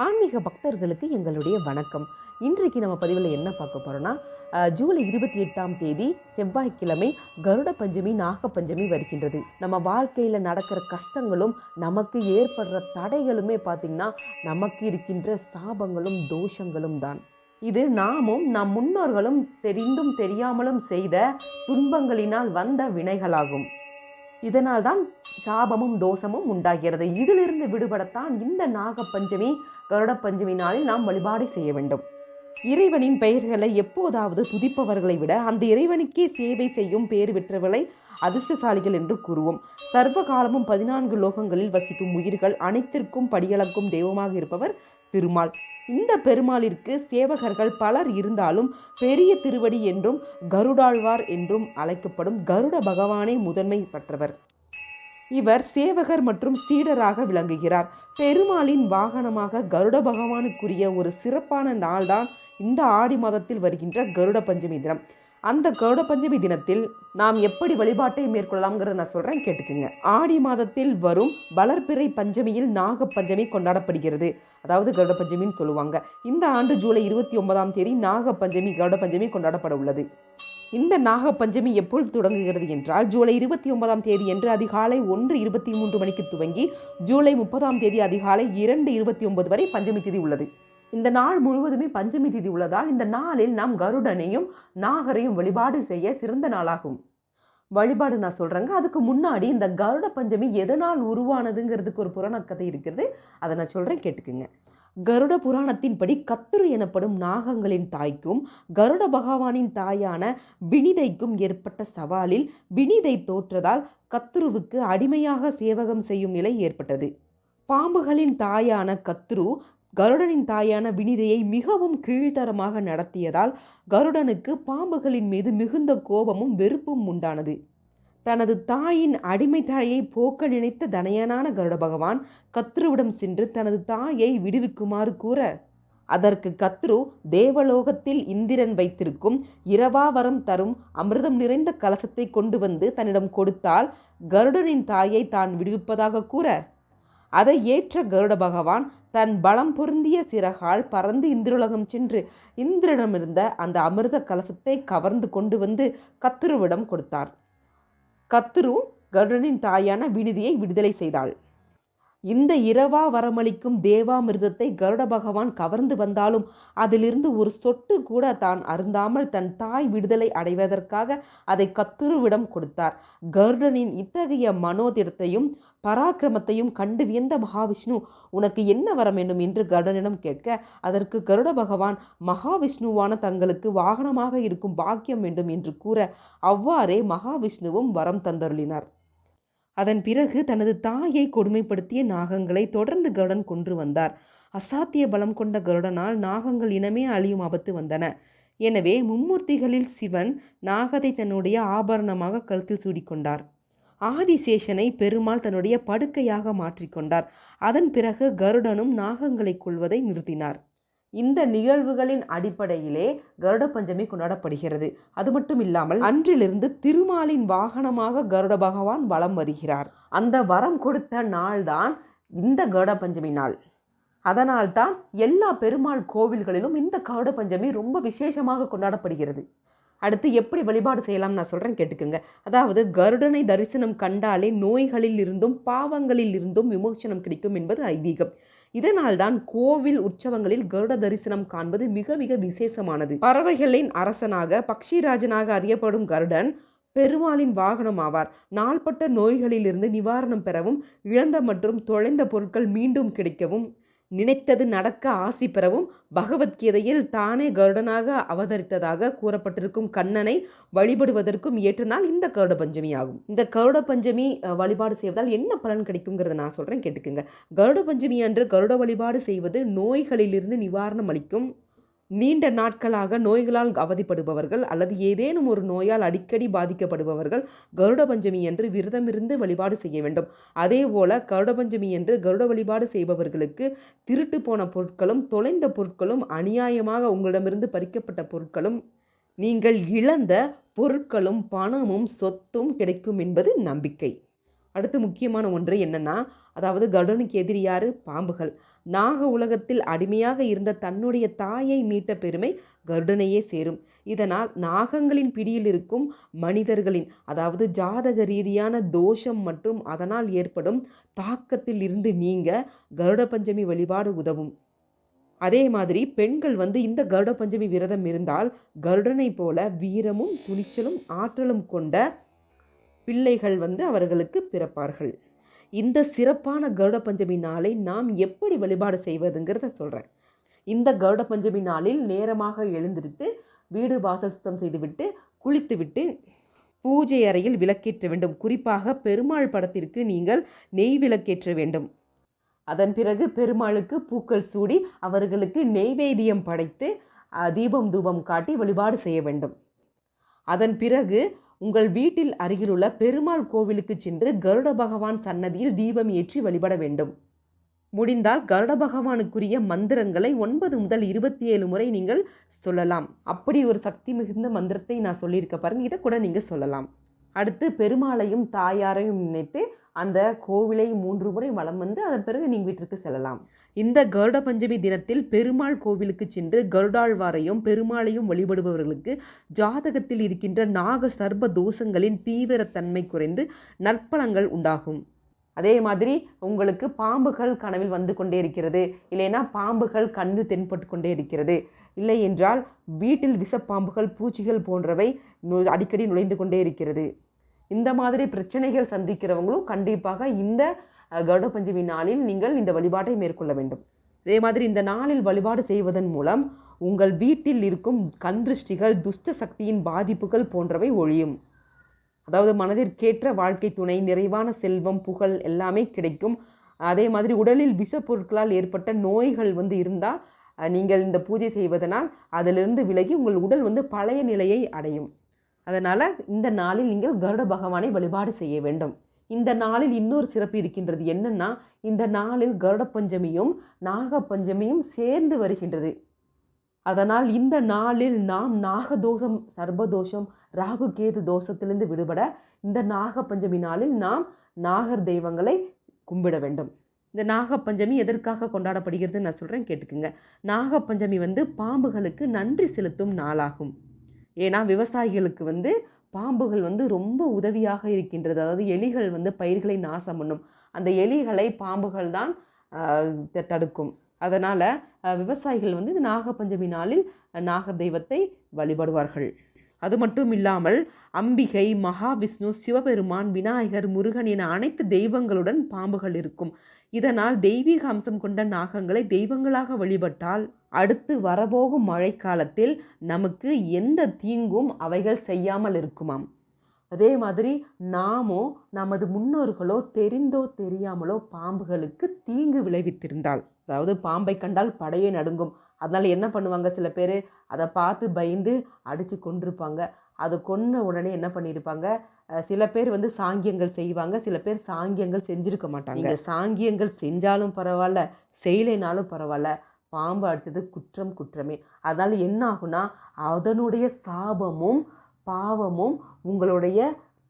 ஆன்மீக பக்தர்களுக்கு எங்களுடைய வணக்கம். இன்றைக்கு நம்ம பதிவில் என்ன பார்க்க போகிறோன்னா ஜூலை இருபத்தி எட்டாம் தேதி செவ்வாய்க்கிழமை கருட பஞ்சமி நாக பஞ்சமி வருகின்றது. நம்ம வாழ்க்கையில் நடக்கிற கஷ்டங்களும் நமக்கு ஏற்படுற தடைகளுமே பார்த்திங்கன்னா நமக்கு இருக்கின்ற சாபங்களும் தோஷங்களும் தான். இது நாமும் நம் முன்னோர்களும் தெரிந்தும் தெரியாமலும் செய்த துன்பங்களினால் வந்த வினைகளாகும். இதனால் தான் சாபமும் தோஷமும் உண்டாகிறது. இதிலிருந்து விடுபடத்தான் இந்த நாக பஞ்சமி கருட பஞ்சமி நாளில் நாம் வழிபாடு செய்ய வேண்டும். இறைவனின் பெயர்களை எப்போதாவது துதிப்பவர்களை விட அந்த இறைவனுக்கே சேவை செய்யும் பேர் பெற்றவர்களை அதிர்ஷ்டசாலிகள் என்று கூறுவோம். சர்வ காலமும் பதினான்கு லோகங்களில் வசிக்கும் உயிர்கள் அனைத்திற்கும் படியளக்கும் தெய்வமாக இருப்பவர் திருமால். இந்த பெருமாளிற்கு சேவகர்கள் பலர் இருந்தாலும் பெரிய திருவடி என்றும் கருடாழ்வார் என்றும் அழைக்கப்படும் கருட பகவானே முதன்மை பெற்றவர். இவர் சேவகர் மற்றும் சீடராக விளங்குகிறார். பெருமாளின் வாகனமாக கருட பகவானுக்குரிய ஒரு சிறப்பான நாள்தான் இந்த ஆடி மாதத்தில் வருகின்ற கருட பஞ்சமி தினம். அந்த கருட பஞ்சமி தினத்தில் நாம் எப்படி வழிபாட்டை மேற்கொள்ளலாம்ங்கிறத நான் சொல்கிறேன் கேட்டுக்குங்க. ஆடி மாதத்தில் வரும் வளர்பிறை பஞ்சமியில் நாக பஞ்சமி கொண்டாடப்படுகிறது. அதாவது கருட பஞ்சமின்னு சொல்லுவாங்க. இந்த ஆண்டு ஜூலை இருபத்தி ஒன்பதாம் தேதி நாக பஞ்சமி கருட பஞ்சமி கொண்டாடப்பட உள்ளது. இந்த நாக பஞ்சமி எப்பொழுது தொடங்குகிறது என்றால் ஜூலை இருபத்தி ஒன்பதாம் தேதி என்று அதிகாலை ஒன்று இருபத்தி மூன்று மணிக்கு துவங்கி ஜூலை முப்பதாம் தேதி அதிகாலை இரண்டு இருபத்தி ஒன்பது வரை பஞ்சமி திதி உள்ளது. இந்த நாள் முழுவதுமே பஞ்சமி திதி உள்ளதால் இந்த நாளில் நாம் கருடனையும் நாகரையும் வழிபாடு செய்ய சிறந்த நாளாகும். வழிபாடு நான் சொல்கிறேங்க அதுக்கு முன்னாடி இந்த கருட பஞ்சமி எதனால் உருவானதுங்கிறதுக்கு ஒரு புறணக்கதை இருக்கிறது. அதை நான் சொல்கிறேன் கேட்டுக்குங்க. கருட புராணத்தின்படி கத்துரு எனப்படும் நாகங்களின் தாய்க்கும் கருட பகவானின் தாயான வினிதைக்கும் ஏற்பட்ட சவாலில் வினிதை தோற்றதால் கத்துருவுக்கு அடிமையாக சேவகம் செய்யும் நிலை ஏற்பட்டது. பாம்புகளின் தாயான கத்ரு கருடனின் தாயான வினிதையை மிகவும் கீழ்த்தரமாக நடத்தியதால் கருடனுக்கு பாம்புகளின் மீது மிகுந்த கோபமும் வெறுப்பும் உண்டானது. தனது தாயின் அடிமை தாயை போக்க நினைத்த தனயனான கருட பகவான் கத்ருவிடம் சென்று தனது தாயை விடுவிக்குமாறு கூற அதற்கு கத்ரு தேவலோகத்தில் இந்திரன் வைத்திருக்கும் இரவாவரம் தரும் அமிர்தம் நிறைந்த கலசத்தை கொண்டு வந்து தன்னிடம் கொடுத்தால் கருடனின் தாயை தான் விடுவிப்பதாக கூற அதை ஏற்ற கருட பகவான் தன் பலம் பொருந்திய சிறகால் பறந்து இந்திரலோகம் சென்று இந்திரனிடமிருந்த அந்த அமிர்த கலசத்தை கவர்ந்து கொண்டு வந்து கத்துருவிடம் கொடுத்தார். கத்துரு கருடனின் தாயான விடுதியை விடுதலை செய்தாள். இந்த இரவா வரமளிக்கும் தேவாமிர்தத்தை கருட பகவான் கவர்ந்து வந்தாலும் அதிலிருந்து ஒரு சொட்டு கூட தான் அருந்தாமல் தன் தாய் விடுதலை அடைவதற்காக அதை கத்துருவிடம் கொடுத்தார். கருடனின் இத்தகைய மனோதிடத்தையும் பராக்கிரமத்தையும் கண்டு வியந்த மகாவிஷ்ணு உனக்கு என்ன வர வேண்டும்? என்று கருடனிடம் கேட்க அதற்கு கருட பகவான் மகாவிஷ்ணுவான தங்களுக்கு வாகனமாக இருக்கும் பாக்கியம் வேண்டும் என்று கூற அவ்வாறே மகாவிஷ்ணுவும் வரம் தந்தருளினார். அதன் பிறகு தனது தாயை கொடுமைப்படுத்திய நாகங்களை தொடர்ந்து கருடன் கொன்று வந்தார். அசாத்திய பலம் கொண்ட கருடனால் நாகங்கள் இனமே அழியும் ஆபத்து வந்தன. எனவே மும்மூர்த்திகளில் சிவன் நாகத்தை தன்னுடைய ஆபரணமாக கழுத்தில் சூடிக்கொண்டார். ஆதிசேஷனை பெருமாள் தன்னுடைய படுக்கையாக மாற்றிக்கொண்டார். அதன் பிறகு கருடனும் நாகங்களை கொள்வதை நிறுத்தினார். இந்த நிகழ்வுகளின் அடிப்படையிலே கருட பஞ்சமி கொண்டாடப்படுகிறது. அது மட்டும் இல்லாமல் அன்றிலிருந்து திருமாலின் வாகனமாக கருட பகவான் வலம் வருகிறார். அந்த வரம் கொடுத்த நாள்தான் இந்த கருட பஞ்சமி நாள். அதனால்தான் எல்லா பெருமாள் கோவில்களிலும் இந்த கருட பஞ்சமி ரொம்ப விசேஷமாக கொண்டாடப்படுகிறது. அடுத்து எப்படி வழிபாடு செய்யலாம் நான் சொல்கிறேன் கேட்டுக்கோங்க. அதாவது கருடனை தரிசனம் கண்டாலே நோய்களில் இருந்தும் பாவங்களில் இருந்தும் விமோசனம் கிடைக்கும் என்பது ஐதீகம். இதனால்தான் கோவில் உற்சவங்களில் கருட தரிசனம் காண்பது மிக மிக விசேஷமானது. பறவைகளின் அரசனாக பக்ஷிராஜனாக அறியப்படும் கருடன் பெருமாளின் வாகனம் ஆவார். நாள்பட்ட நோய்களிலிருந்து நிவாரணம் பெறவும் இழந்த மற்றும் தொலைந்த பொருட்கள் மீண்டும் கிடைக்கவும் நினைத்தது நடக்க ஆசி பெறவும் பகவத்கீதையில் தானே கருடனாக அவதரித்ததாக கூறப்பட்டிருக்கும் கண்ணனை வழிபடுவதற்கும் ஏற்ற நாள் இந்த கருட பஞ்சமி ஆகும். இந்த கருட பஞ்சமி வழிபாடு செய்வதால் என்ன பலன் கிடைக்குங்கிறத நான் சொல்கிறேன் கேட்டுக்குங்க. கருட பஞ்சமி அன்று கருட வழிபாடு செய்வது நோய்களிலிருந்து நிவாரணம் அளிக்கும் நீண்ட நாட்களாக நோய்களால் அவதிப்படுபவர்கள் அல்லது ஏதேனும் ஒரு நோயால் அடிக்கடி பாதிக்கப்படுபவர்கள் கருட பஞ்சமி என்று விரதமிருந்து வழிபாடு செய்ய வேண்டும். அதே போல கருட பஞ்சமி என்று கருட வழிபாடு செய்பவர்களுக்கு திருட்டு போன பொருட்களும் தொலைந்த பொருட்களும் அநியாயமாக உங்களிடமிருந்து பறிக்கப்பட்ட பொருட்களும் நீங்கள் இழந்த பொருட்களும் பணமும் சொத்தும் கிடைக்கும் என்பது நம்பிக்கை. அடுத்து முக்கியமான ஒன்று என்னென்னா அதாவது கருடனுக்கு எதிரியார் பாம்புகள். நாக உலகத்தில் அடிமையாக இருந்த தன்னுடைய தாயை மீட்ட பெருமை கருடனையே சேரும். இதனால் நாகங்களின் பிடியில் இருக்கும் மனிதர்களின் அதாவது ஜாதக ரீதியான தோஷம் மற்றும் அதனால் ஏற்படும் தாக்கத்தில் இருந்து நீங்க கருட பஞ்சமி வழிபாடு உதவும். அதே மாதிரி பெண்கள் வந்து இந்த கருட பஞ்சமி விரதம் இருந்தால் கருடனை போல வீரமும் துணிச்சலும் ஆற்றலும் கொண்ட பிள்ளைகள் வந்து அவர்களுக்கு பிறப்பார்கள். இந்த சிறப்பான கருட பஞ்சமி நாளை நாம் எப்படி வழிபாடு செய்வதுங்கிறத சொல்கிறேன் இந்த கருட பஞ்சமி நாளில் நேரமாக எழுந்திருத்து வீடு வாசல் சுத்தம் செய்துவிட்டு குளித்துவிட்டு பூஜை அறையில் விளக்கேற்ற வேண்டும். குறிப்பாக பெருமாள் படத்திற்கு நீங்கள் நெய் விளக்கேற்ற வேண்டும். அதன் பிறகு பெருமாளுக்கு பூக்கள் சூடி அவர்களுக்கு நெய்வேதியம் படைத்து தீபம் தூபம் காட்டி வழிபாடு செய்ய வேண்டும். அதன் பிறகு உங்கள் வீட்டில் அருகிலுள்ள பெருமாள் கோவிலுக்கு சென்று கருட பகவான் சன்னதியில் தீபம் ஏற்றி வழிபட வேண்டும். முடிந்தால் கருட பகவானுக்குரிய மந்திரங்களை ஒன்பது முதல் இருபத்தி ஏழு முறை நீங்கள் சொல்லலாம். அப்படி ஒரு சக்தி மிகுந்த மந்திரத்தை நான் சொல்லியிருக்க பாருங்க இதை கூட நீங்கள் சொல்லலாம். அடுத்து பெருமாளையும் தாயாரையும் நினைத்து அந்த கோவிலை மூன்று முறை வலம் வந்து அதன் பிறகு நீங்கள் வீட்டிற்கு செல்லலாம். இந்த கருட பஞ்சமி தினத்தில் பெருமாள் கோவிலுக்கு சென்று கருடாழ்வாரையும் பெருமாளையும் வழிபடுபவர்களுக்கு ஜாதகத்தில் இருக்கின்ற நாக சர்ப தோஷங்களின் தீவிரத்தன்மை குறைந்து நற்பலங்கள் உண்டாகும். அதே மாதிரி உங்களுக்கு பாம்புகள் கனவில் வந்து கொண்டே இருக்கிறது. இல்லைன்னா பாம்புகள் கண்ணு தென்பட்டு கொண்டே இருக்கிறது. இல்லை என்றால் வீட்டில் விஷப்பாம்புகள் பூச்சிகள் போன்றவை நு- அடிக்கடி நுழைந்து கொண்டே இருக்கிறது. இந்த மாதிரி பிரச்சனைகள் சந்திக்கிறவங்களும் கண்டிப்பாக இந்த கௌட கருட பஞ்சமி நாளில் நீங்கள் இந்த வழிபாட்டை மேற்கொள்ள வேண்டும். அதே மாதிரி இந்த நாளில் வழிபாடு செய்வதன் மூலம் உங்கள் வீட்டில் இருக்கும் கந்திருஷ்டிகள் துஷ்ட சக்தியின் பாதிப்புகள் போன்றவை ஒழியும். அதாவது மனதிற்கேற்ற வாழ்க்கை துணை நிறைவான செல்வம் புகழ் எல்லாமே கிடைக்கும். அதே மாதிரி உடலில் விஷப்பொருட்களால் ஏற்பட்ட நோய்கள் வந்து இருந்தால் நீங்கள் இந்த பூஜை செய்வதனால் அதிலிருந்து விலகி உங்கள் உடல் வந்து பழைய நிலையை அடையும். அதனால் இந்த நாளில் நீங்கள் கருட பகவானை வழிபாடு செய்ய வேண்டும். இந்த நாளில் இன்னொரு சிறப்பு இருக்கின்றது என்னன்னா இந்த நாளில் கருட பஞ்சமியும் நாக பஞ்சமியும் சேர்ந்து வருகின்றது. அதனால் இந்த நாளில் நாம் நாகதோஷம் சர்பதோஷம் ராகு கேது தோஷத்திலிருந்து விடுபட இந்த நாக பஞ்சமி நாளில் நாம் நாகர் தெய்வங்களை கும்பிட வேண்டும். இந்த நாகப்பஞ்சமி எதற்காக கொண்டாடப்படுகிறது நான் சொல்கிறேன் கேட்டுக்குங்க. நாகப்பஞ்சமி வந்து பாம்புகளுக்கு நன்றி செலுத்தும் நாளாகும். ஏன்னா விவசாயிகளுக்கு வந்து பாம்புகள் வந்து ரொம்ப உதவியாக இருக்கின்றது. அதாவது எலிகள் வந்து பயிர்களை நாசம் பண்ணும். அந்த எலிகளை பாம்புகள் தான் தடுக்கும். அதனால் விவசாயிகள் வந்து இந்த நாகப்பஞ்சமி நாளில் நாக தெய்வத்தை வழிபடுவார்கள். அது மட்டும் இல்லாமல் அம்பிகை மகாவிஷ்ணு சிவபெருமான் விநாயகர் முருகன் என அனைத்து தெய்வங்களுடன் பாம்புகள் இருக்கும். இதனால் தெய்வீக அம்சம் கொண்ட நாகங்களை தெய்வங்களாக வழிபட்டால் அடுத்து வரப்போகும் மழைக்காலத்தில் நமக்கு எந்த தீங்கும் அவைகள் செய்யாமல் இருக்குமாம். அதே மாதிரி நாமோ நமது முன்னோர்களோ தெரிந்தோ தெரியாமலோ பாம்புகளுக்கு தீங்கு விளைவித்திருந்தால் அதாவது பாம்பை கண்டால் படையே நடுங்கும். அதனால் என்ன பண்ணுவாங்க? சில பேர் அதை பார்த்து பயந்து அடித்து கொண்டிருப்பாங்க அது கொன்ன உடனே என்ன பண்ணியிருப்பாங்க சில பேர் வந்து சாங்கியங்கள் செய்வாங்க. சில பேர் சாங்கியங்கள் செஞ்சிருக்க மாட்டாங்க. சாங்கியங்கள் செஞ்சாலும் பரவாயில்ல செய்யலைனாலும் பரவாயில்ல பாம்பு அடுத்தது குற்றம் குற்றமே. அதனால் என்ன ஆகும்னா அதனுடைய சாபமும் பாவமும் உங்களுடைய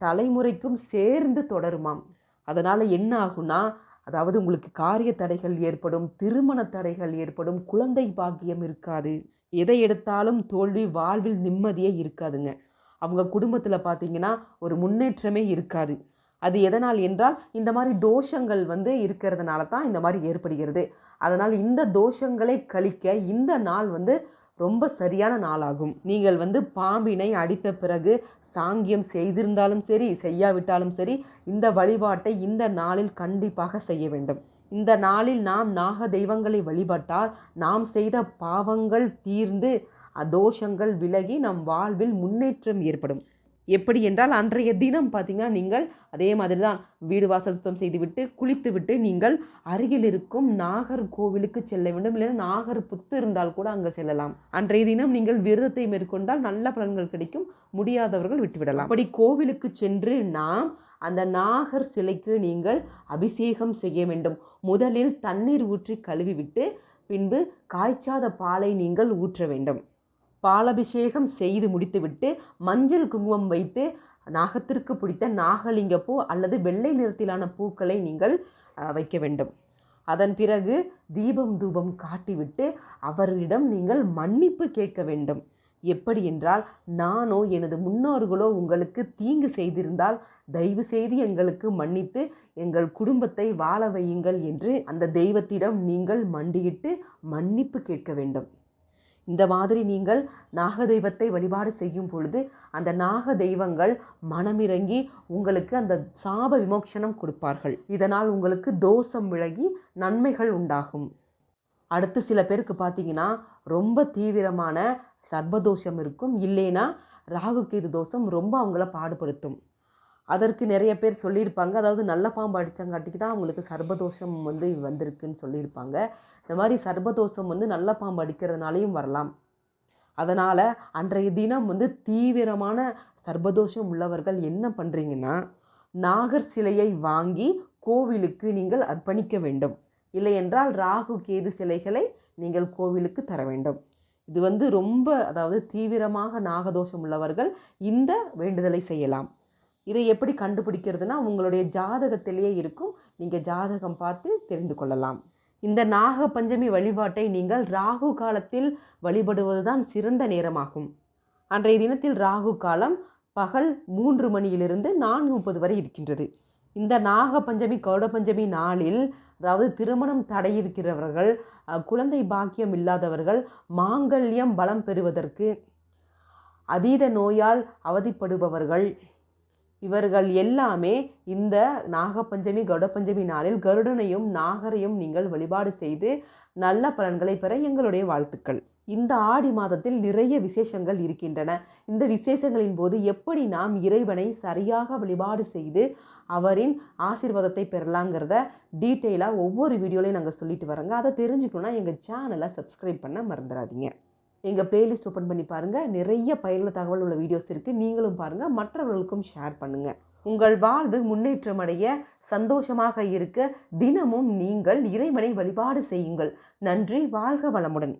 தலைமுறைக்கும் சேர்ந்து தொடருமாம். அதனால் என்ன ஆகும்னா அதாவது உங்களுக்கு காரிய தடைகள் ஏற்படும் திருமண தடைகள் ஏற்படும் குழந்தை பாக்கியம் இருக்காது. எதை எடுத்தாலும் தோல்வி வாழ்வில் நிம்மதியே இருக்காதுங்க. அவங்க குடும்பத்தில் பார்த்தீங்கன்னா ஒரு முன்னேற்றமே இருக்காது. அது எதனால் என்றால் இந்த மாதிரி தோஷங்கள் வந்து இருக்கிறதுனால தான் இந்த மாதிரி ஏற்படுகிறது. அதனால் இந்த தோஷங்களை கழிக்க இந்த நாள் வந்து ரொம்ப சரியான நாளாகும். நீங்கள் வந்து பாம்பினை அடித்த பிறகு சாங்கியம் செய்திருந்தாலும் சரி செய்யாவிட்டாலும் சரி இந்த வழிபாட்டை இந்த நாளில் கண்டிப்பாக செய்ய வேண்டும். இந்த நாளில் நாம் நாக தெய்வங்களை வழிபட்டால் நாம் செய்த பாவங்கள் தீர்ந்து அதோஷங்கள் விலகி நம் வாழ்வில் முன்னேற்றம் ஏற்படும். எப்படி என்றால் அன்றைய தினம் பார்த்தீங்கன்னா நீங்கள் அதே மாதிரி தான் வீடு வாசல் சுத்தம் செய்துவிட்டு குளித்துவிட்டு நீங்கள் அருகில் இருக்கும் நாகர் கோவிலுக்கு செல்ல வேண்டும். இல்லைன்னா நாகர் புத்து இருந்தால் கூட அங்கே செல்லலாம். அன்றைய தினம் நீங்கள் விரதத்தை மேற்கொண்டால் நல்ல பலன்கள் கிடைக்கும். முடியாதவர்கள் விட்டுவிடலாம். அப்படி கோவிலுக்கு சென்று நாம் அந்த நாகர் சிலைக்கு நீங்கள் அபிஷேகம் செய்ய வேண்டும். முதலில் தண்ணீர் ஊற்றி கழுவிவிட்டு பின்பு காய்ச்சாத பாலை நீங்கள் ஊற்ற வேண்டும். பாலபிஷேகம் செய்து முடித்துவிட்டு மஞ்சள் குங்குமம் வைத்து நாகத்திற்கு பிடித்த நாகலிங்க பூ அல்லது வெள்ளை நிறத்திலான பூக்களை நீங்கள் வைக்க வேண்டும். அதன் பிறகு தீபம் தூபம் காட்டிவிட்டு அவரிடம் நீங்கள் மன்னிப்பு கேட்க வேண்டும். எப்படி என்றால் நானோ எனது முன்னோர்களோ உங்களுக்கு தீங்கு செய்திருந்தால் தயவு செய்து எங்களுக்கு மன்னித்து எங்கள் குடும்பத்தை வாழ வையுங்கள் என்று அந்த தெய்வத்திடம் நீங்கள் மண்டியிட்டு மன்னிப்பு கேட்க வேண்டும். இந்த மாதிரி நீங்கள் நாக தெய்வத்தை வழிபாடு செய்யும் பொழுது அந்த நாக தெய்வங்கள் மனமிறங்கி உங்களுக்கு அந்த சாப விமோக்ஷனம் கொடுப்பார்கள். இதனால் உங்களுக்கு தோஷம் விலகி நன்மைகள் உண்டாகும். அடுத்து சில பேருக்கு பார்த்தீங்கன்னா ரொம்ப தீவிரமான சர்பதோஷம் இருக்கும். இல்லைனா ராகு கேது தோஷம் ரொம்ப அவங்கள பாடுபடுத்தும். அதற்கு நிறைய பேர் சொல்லியிருப்பாங்க. அதாவது நல்ல பாம்பு அடித்தங்காட்டிக்கு தான் அவங்களுக்கு சர்பதோஷம் வந்து வந்திருக்குன்னு சொல்லியிருப்பாங்க. இந்த மாதிரி சர்பதோஷம் வந்து நல்ல பாம்பு அடிக்கிறதுனாலையும் வரலாம். அதனால் அன்றைய தினம் வந்து தீவிரமான சர்பதோஷம் உள்ளவர்கள் என்ன பண்ணுறீங்கன்னா நாகர் சிலையை வாங்கி கோவிலுக்கு நீங்கள் அர்ப்பணிக்க வேண்டும். இல்லையென்றால் ராகு கேது சிலைகளை நீங்கள் கோவிலுக்கு தர வேண்டும். இது வந்து ரொம்ப அதாவது தீவிரமாக நாகதோஷம் உள்ளவர்கள் இந்த வேண்டுதலை செய்யலாம். இதை எப்படி கண்டுபிடிக்கிறதுனா உங்களுடைய ஜாதகத்திலேயே இருக்கும். நீங்கள் ஜாதகம் பார்த்து தெரிந்து கொள்ளலாம். இந்த நாக பஞ்சமி வழிபாட்டை நீங்கள் ராகு காலத்தில் வழிபடுவதுதான் சிறந்த நேரமாகும். அன்றைய தினத்தில் ராகு காலம் பகல் மூன்று மணியிலிருந்து நான்கு முப்பது வரை இருக்கின்றது. இந்த நாக பஞ்சமி கௌட பஞ்சமி நாளில் அதாவது திருமணம் தடையிருக்கிறவர்கள் குழந்தை பாக்கியம் இல்லாதவர்கள் மாங்கல்யம் பலம் பெறுவதற்கு அதீத நோயால் அவதிப்படுபவர்கள் இவர்கள் எல்லாமே இந்த நாகப்பஞ்சமி கௌடபஞ்சமி நாளில் கருடனையும் நாகரையும் நீங்கள் வழிபாடு செய்து நல்ல பலன்களை பெற எங்களுடைய வாழ்த்துக்கள். இந்த ஆடி மாதத்தில் நிறைய விசேஷங்கள் இருக்கின்றன. இந்த விசேஷங்களின் போது எப்படி நாம் இறைவனை சரியாக வழிபாடு செய்து அவரின் ஆசீர்வாதத்தை பெறலாங்கிறத டீட்டெயிலாக ஒவ்வொரு வீடியோலையும் நாங்கள் சொல்லிட்டு வரோங்க அதை தெரிஞ்சுக்கணுன்னா எங்கள் சேனலை சப்ஸ்கிரைப் பண்ண மறந்துடாதீங்க. எங்கள் பிளேலிஸ்ட் ஓப்பன் பண்ணி பாருங்கள் நிறைய பயனுள்ள தகவல் உள்ள வீடியோஸ் இருக்குது நீங்களும் பாருங்கள் மற்றவர்களுக்கும் ஷேர் பண்ணுங்கள் உங்கள் வாழ்வு முன்னேற்றமடைய சந்தோஷமாக இருக்க தினமும் நீங்கள் இறைவனை வழிபாடு செய்யுங்கள். நன்றி. வாழ்க வளமுடன்.